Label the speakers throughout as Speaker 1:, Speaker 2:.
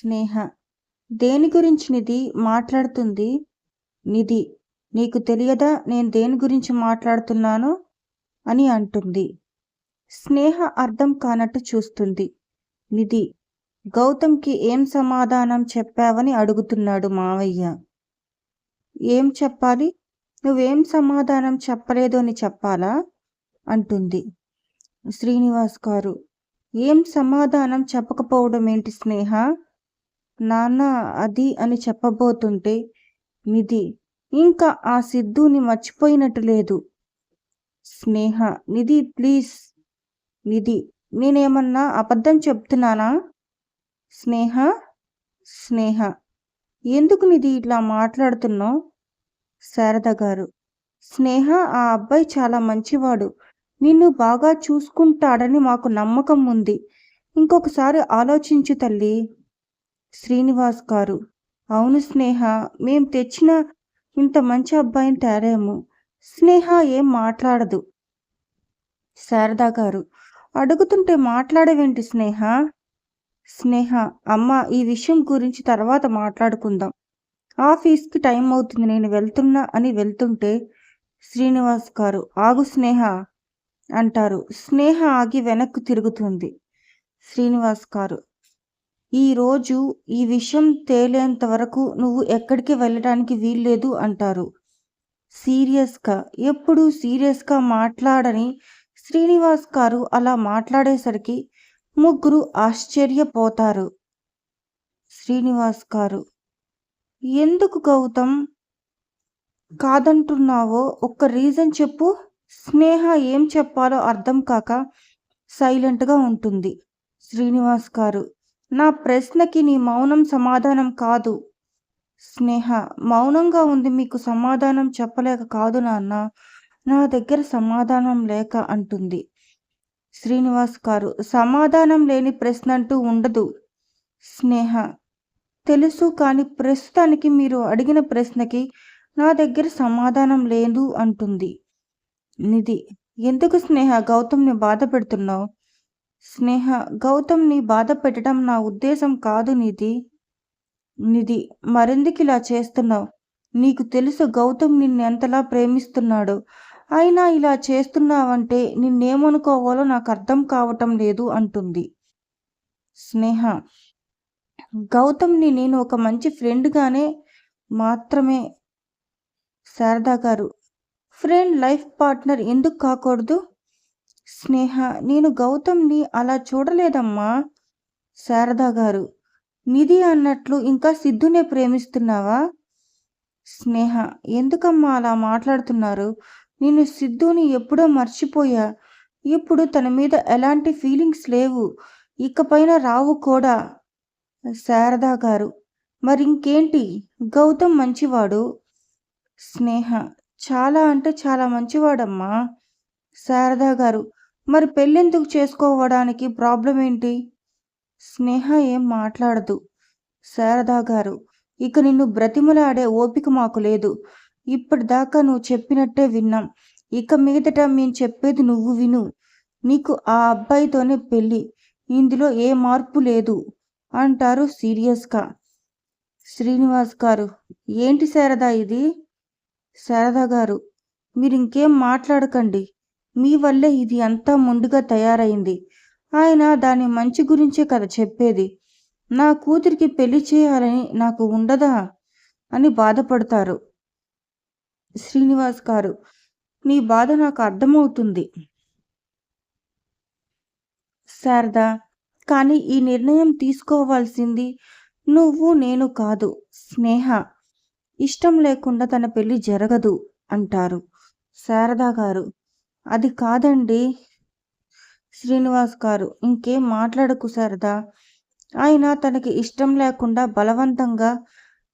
Speaker 1: స్నేహ. దేని గురించి నిధి మాట్లాడుతుంది? నిధి నీకు తెలియదా నేను దేని గురించి మాట్లాడుతున్నానో? అని అంటుంది. స్నేహ అర్థం కానట్టు చూస్తుంది. నిధి గౌతమ్కి ఏం సమాధానం చెప్పావని అడుగుతున్నాడు మావయ్య. ఏం చెప్పాలి? నువ్వేం సమాధానం చెప్పలేదు అని చెప్పాలా? అంటుంది. శ్రీనివాస్ గారు ఏం సమాధానం చెప్పకపోవడం ఏంటి స్నేహ? నాన్న అది అని చెప్పబోతుంటే నిధి ఇంకా ఆ సిద్ధుని మర్చిపోయినట్టు లేదు. స్నేహ నిధి ప్లీజ్. నిధి నేనేమన్నా అబద్ధం చెప్తున్నానా? స్నేహ? స్నేహ. ఎందుకు నిధి ఇట్లా మాట్లాడుతున్నావు? శారద గారు. స్నేహ ఆ అబ్బాయి చాలా మంచివాడు. నిన్ను బాగా చూసుకుంటాడని మాకు నమ్మకం ఉంది. ఇంకొకసారి ఆలోచించు తల్లి. శ్రీనివాస్ గారు. అవును స్నేహ మేం తెచ్చిన ఇంత మంచి అబ్బాయిని తేరాము స్నేహ ఏం మాట్లాడదు. శారదా గారు. అడుగుతుంటే మాట్లాడవేంటి స్నేహ? స్నేహ అమ్మ ఈ విషయం గురించి తర్వాత మాట్లాడుకుందాం. ఆఫీస్కి టైం అవుతుంది నేను వెళ్తున్నా అని వెళ్తుంటే శ్రీనివాస్ గారు ఆగు స్నేహ అంటారు. స్నేహ ఆగి వెనక్కు తిరుగుతుంది. శ్రీనివాస్ గారు ఈరోజు ఈ విషయం తేలేంత వరకు నువ్వు ఎక్కడికి వెళ్ళడానికి వీల్లేదు అంటారు. సీరియస్గా ఎప్పుడు సీరియస్గా మాట్లాడని శ్రీనివాస్ గారు అలా మాట్లాడేసరికి ముగ్గురు ఆశ్చర్యపోతారు. శ్రీనివాస్ గారు ఎందుకు గౌతమ్? కాదంటున్నావో ఒక్క రీజన్ చెప్పు. స్నేహ ఏం చెప్పాలో అర్థం కాక సైలెంట్గా ఉంటుంది. శ్రీనివాస్ గారు నా ప్రశ్నకి నీ మౌనం సమాధానం కాదు. స్నేహ మౌనంగా ఉంది మీకు సమాధానం చెప్పలేక కాదు నాన్న. నా దగ్గర సమాధానం లేక అంటుంది. శ్రీనివాస్ గారు సమాధానం లేని ప్రశ్న అంటూ ఉండదు. స్నేహ తెలుసు కానీ ప్రస్తుతానికి మీరు అడిగిన ప్రశ్నకి నా దగ్గర సమాధానం లేదు అంటుంది. నిధి ఎందుకు స్నేహ గౌతమ్ని బాధ పెడుతున్నావు? స్నేహ గౌతమ్ని బాధ పెట్టడం నా ఉద్దేశం కాదు నిధి. నిధి మరెందుకు ఇలా చేస్తున్నావు? నీకు తెలుసు గౌతమ్ నిన్ను ఎంతలా ప్రేమిస్తున్నాడు. అయినా ఇలా చేస్తున్నావంటే నిన్నేమనుకోవాలో నాకు అర్థం కావటం లేదు అంటుంది. స్నేహ గౌతమ్ని నేను ఒక మంచి ఫ్రెండ్గానే మాత్రమే. శారదా గారు ఫ్రెండ్ లైఫ్ పార్ట్నర్ ఎందుకు కాకూడదు? స్నేహ నేను గౌతమ్ని అలా చూడలేదమ్మా. శారదా గారు నిధి అన్నట్లు ఇంకా సిద్ధునే ప్రేమిస్తున్నావా? స్నేహ ఎందుకమ్మా అలా మాట్లాడుతున్నారు? నేను సిద్ధుని ఎప్పుడో మర్చిపోయా. ఇప్పుడు తన మీద ఎలాంటి ఫీలింగ్స్ లేవు. ఇకపైన రావు కూడా. శారదా గారు మరింకేంటి? గౌతమ్ మంచివాడు? స్నేహ చాలా అంటే చాలా మంచివాడమ్మా. శారదా గారు మరి పెళ్ళెందుకు చేసుకోవడానికి ప్రాబ్లం ఏంటి? స్నేహ ఏం మాట్లాడదు శారదా గారు. ఇక నిన్ను బ్రతిమలాడే ఓపిక మాకు లేదు. ఇప్పటిదాకా నువ్వు చెప్పినట్టే విన్నాం. ఇక మీదట మేము చెప్పేది నువ్వు విను. నీకు ఆ అబ్బాయితోనే పెళ్ళి. ఇందులో ఏ మార్పు లేదు అంటారు సీరియస్గా శ్రీనివాస్ గారు. ఏంటి శారదా ఇది? శారదా గారు. మీరు ఇంకేం మాట్లాడకండి. మీ వల్లే ఇది అంతా ముందుగా తయారైంది. ఆయన దాని మంచి గురించే కదా చెప్పేది. నా కూతురికి పెళ్ళి చేయాలని నాకు ఉండదా? అని బాధపడతారు. శ్రీనివాస్ గారు నీ బాధ నాకు అర్థమవుతుంది. శారదా కానీ ఈ నిర్ణయం తీసుకోవాల్సింది నువ్వు నేను కాదు. స్నేహ ఇష్టం లేకుండా తన పెళ్ళి జరగదు అంటారు. శారదా గారు అది కాదండి. శ్రీనివాస్ గారు ఇంకేం మాట్లాడకు సరదా ఆయన తనకి ఇష్టం లేకుండా బలవంతంగా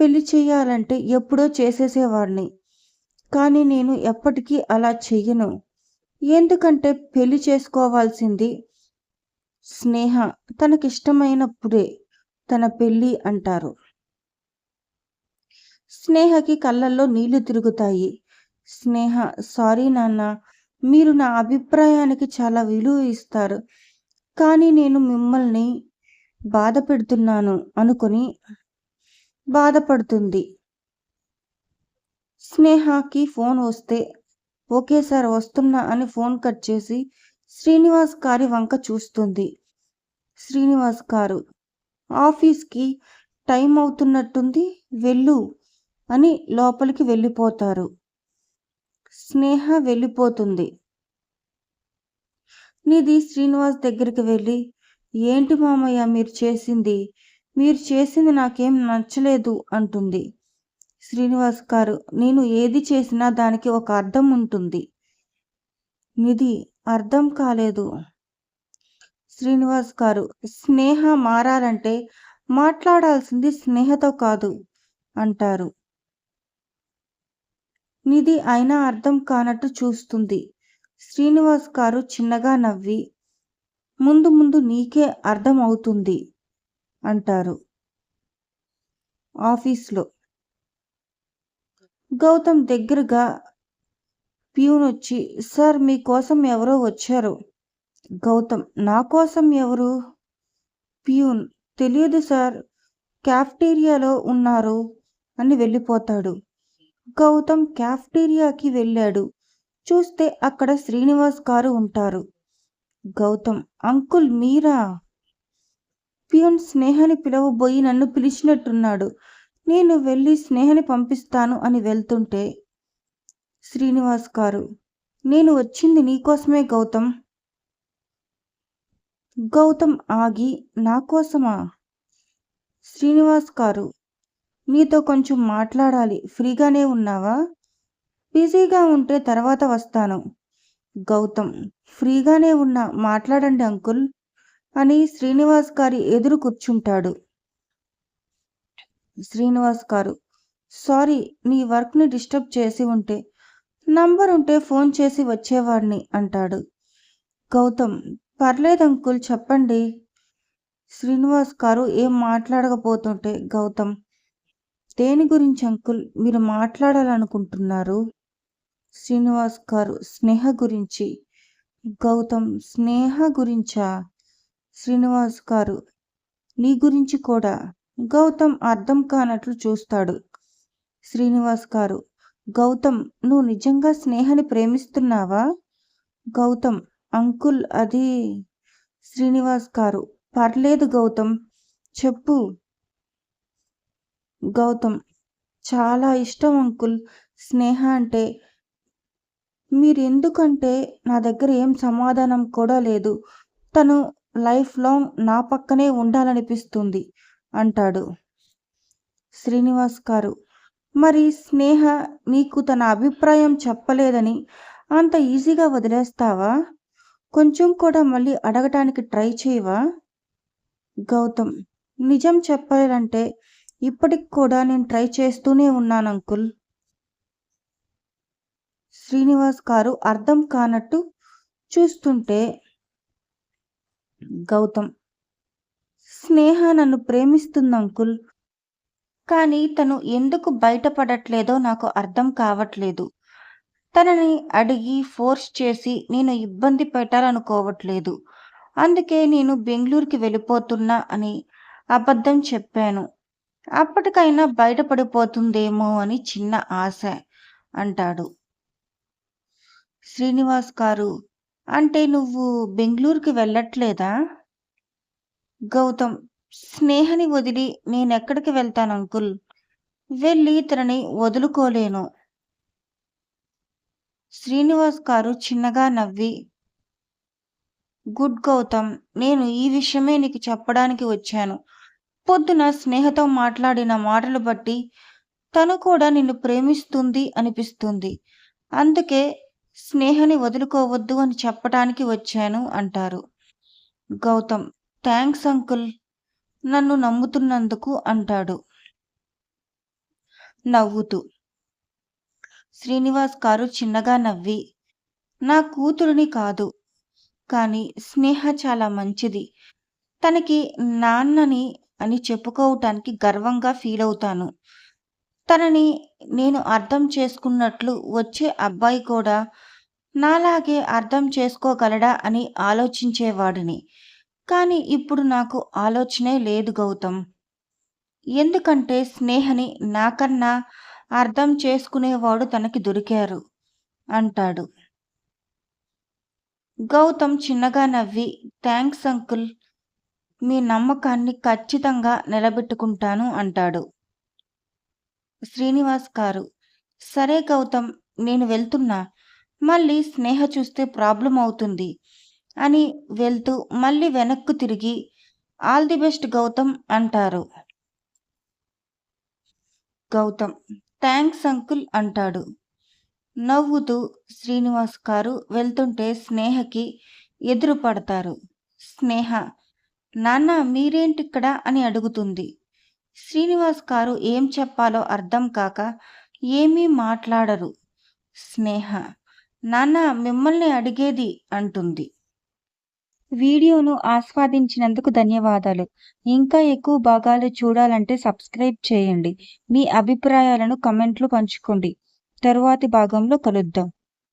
Speaker 1: పెళ్ళి చేయాలంటే ఎప్పుడో చేసేసేవాడిని. కానీ నేను ఎప్పటికీ అలా చెయ్యను. ఎందుకంటే పెళ్ళి చేసుకోవాల్సింది స్నేహ తనకిష్టమైనప్పుడే తన పెళ్ళి అంటారు. స్నేహకి కళ్ళల్లో నీళ్ళు తిరుగుతాయి. స్నేహ సారీ నాన్న మీరు నా అభిప్రాయానికి చాలా విలువ ఇస్తారు. కానీ నేను మిమ్మల్ని బాధ పెడుతున్నాను అనుకుని బాధపడుతుంది. స్నేహకి ఫోన్ వస్తే ఓకే సార్ వస్తున్నా అని ఫోన్ కట్ చేసి శ్రీనివాస్ గారి వంక చూస్తుంది. శ్రీనివాస్ గారు ఆఫీస్కి టైం అవుతున్నట్టుంది వెళ్ళు అని లోపలికి వెళ్ళిపోతారు. స్నేహ వెళ్ళిపోతుంది. నిధి శ్రీనివాస్ దగ్గరికి వెళ్ళి ఏంటి మామయ్య మీరు చేసింది? మీరు చేసింది నాకేం నచ్చలేదు అంటుంది. శ్రీనివాస్ గారు నేను ఏది చేసినా దానికి ఒక అర్థం ఉంటుంది. నిధి అర్థం కాలేదు. శ్రీనివాస్ గారు స్నేహ మారాలంటే మాట్లాడాల్సింది స్నేహతో కాదు అంటారు. నిధి అయినా అర్థం కానట్టు చూస్తుంది. శ్రీనివాస్ గారు చిన్నగా నవ్వి ముందు ముందు నీకే అర్థం అవుతుంది అంటారు. ఆఫీస్లో గౌతమ్ దగ్గరగా ప్యూన్ వచ్చి సార్ మీకోసం ఎవరో వచ్చారు? గౌతమ్ నా కోసం ఎవరు? ప్యూన్ తెలియదు సార్ క్యాఫ్టీరియాలో ఉన్నారు అని వెళ్ళిపోతాడు. గౌతమ్ క్యాఫ్టీరియాకి వెళ్ళాడు. చూస్తే అక్కడ శ్రీనివాస్ గారు ఉంటారు. గౌతమ్ అంకుల్ మీరా? ప్యూన్ స్నేహని పిలవబోయి నన్ను పిలిచినట్టున్నాడు. నేను వెళ్ళి స్నేహని పంపిస్తాను అని వెళ్తుంటే శ్రీనివాస్ గారు నేను వచ్చింది నీకోసమే గౌతమ్. గౌతమ్ ఆగి నా కోసమా శ్రీనివాస్ గారు నీతో కొంచెం మాట్లాడాలి. ఫ్రీగానే ఉన్నావా? బిజీగా ఉంటే తర్వాత వస్తాను. గౌతమ్ ఫ్రీగానే ఉన్నా మాట్లాడండి అంకుల్ అని శ్రీనివాస్ గారి ఎదురు కూర్చుంటాడు. శ్రీనివాస్ గారు సారీ నీ వర్క్ని డిస్టర్బ్ చేసి ఉంటే నంబర్ ఉంటే ఫోన్ చేసి వచ్చేవాడిని అంటాడు. గౌతమ్ పర్లేదు అంకుల్ చెప్పండి. శ్రీనివాస్ గారు ఏం మాట్లాడకపోతుంటే గౌతమ్ దేని గురించి అంకుల్ మీరు మాట్లాడాలనుకుంటున్నారు? శ్రీనివాస్ గారు స్నేహ గురించి. గౌతమ్ స్నేహ గురించా? శ్రీనివాస్ గారు నీ గురించి కూడా. గౌతమ్ అర్థం కానట్లు చూస్తాడు. శ్రీనివాస్ గారు గౌతమ్ నువ్వు నిజంగా స్నేహని ప్రేమిస్తున్నావా? గౌతమ్ అంకుల్ అది. శ్రీనివాస్ గారు పర్లేదు గౌతమ్. చెప్పు. గౌతమ్. చాలా ఇష్టం అంకుల్. స్నేహ అంటే మీరెందుకంటే నా దగ్గర ఏం సమాధానం కూడా లేదు. తను లైఫ్ లాంగ్ నా పక్కనే ఉండాలనిపిస్తుంది అంటాడు శ్రీనివాస్ గారు. మరి స్నేహ నీకు తన అభిప్రాయం చెప్పలేదని అంత ఈజీగా వదిలేస్తావా? కొంచెం కూడా మళ్ళీ అడగటానికి ట్రై చేయవా? గౌతమ్. నిజం చెప్పాలంటే ఇప్పటికి కూడా నేను ట్రై చేస్తూనే ఉన్నాను అంకుల్. శ్రీనివాస్ గారు అర్థం కానట్టు చూస్తుంటే గౌతమ్ స్నేహ నన్ను ప్రేమిస్తుంది అంకుల్. కానీ తను ఎందుకు బయటపడట్లేదో నాకు అర్థం కావట్లేదు. తనని అడిగి ఫోర్స్ చేసి నేను ఇబ్బంది పెట్టాలనుకోవట్లేదు. అందుకే నేను బెంగళూరుకి వెళ్ళిపోతున్నా అని అబద్ధం చెప్పాను. అప్పటికైనా బయటపడిపోతుందేమో అని చిన్న ఆశ అంటాడు. శ్రీనివాస్ గారు అంటే నువ్వు బెంగళూరుకి వెళ్ళట్లేదా? గౌతమ్ స్నేహని వదిలి నేనెక్కడికి వెళ్తాను అంకుల్? వెళ్ళి తనని వదులుకోలేను. శ్రీనివాస్ గారు చిన్నగా నవ్వి గుడ్ గౌతమ్ నేను ఈ విషయమే నీకు చెప్పడానికి వచ్చాను. పొద్దున స్నేహతో మాట్లాడిన మాటలు బట్టి తను కూడా నిన్ను ప్రేమిస్తుంది అనిపిస్తుంది. అందుకే స్నేహని వదులుకోవద్దు అని చెప్పటానికి వచ్చాను అంటారు. గౌతమ్ థ్యాంక్స్ అంకుల్ నన్ను నమ్ముతున్నందుకు అంటాడు. నవ్వుతూ శ్రీనివాస్ గారు చిన్నగా నవ్వి నా కూతురిని కాదు కానీ స్నేహ చాలా మంచిది. తనకి నాన్నని అని చెప్పుకోవటానికి గర్వంగా ఫీల్ అవుతాను. తనని నేను అర్థం చేసుకున్నట్లు వచ్చే అబ్బాయి కూడా నాలాగే అర్థం చేసుకోగలడా అని ఆలోచించేవాడిని. కానీ ఇప్పుడు నాకు ఆలోచనే లేదు గౌతమ్. ఎందుకంటే స్నేహని నాకన్నా అర్థం చేసుకునేవాడు తనకి దొరికారు అంటాడు. గౌతమ్ చిన్నగా నవ్వి థ్యాంక్స్ అంకుల్. మీ నమ్మకాన్ని ఖచ్చితంగా నిలబెట్టుకుంటాను అంటాడు. శ్రీనివాస్ గారు సరే గౌతమ్ నేను వెళ్తున్నా. మళ్ళీ స్నేహ చూస్తే ప్రాబ్లం అవుతుంది అని వెళ్తూ మళ్ళీ వెనక్కు తిరిగి ఆల్ ది బెస్ట్ గౌతమ్ అంటారు. గౌతమ్ థ్యాంక్స్ అంకుల్ అంటాడు. నవ్వుతూ శ్రీనివాస్ గారు వెళ్తుంటే స్నేహకి ఎదురు పడతారు స్నేహ నాన్న మీరేంటిక్కడ అని అడుగుతుంది. శ్రీనివాస్ గారు ఏం చెప్పాలో అర్థం కాక ఏమీ మాట్లాడరు. స్నేహ నాన్న మిమ్మల్ని అడిగేది అంటుంది. వీడియోను ఆస్వాదించినందుకు ధన్యవాదాలు. ఇంకా ఎక్కువ భాగాలు చూడాలంటే సబ్స్క్రైబ్ చేయండి. మీ అభిప్రాయాలను కమెంట్లు పంచుకోండి. తరువాతి భాగంలో కలుద్దాం.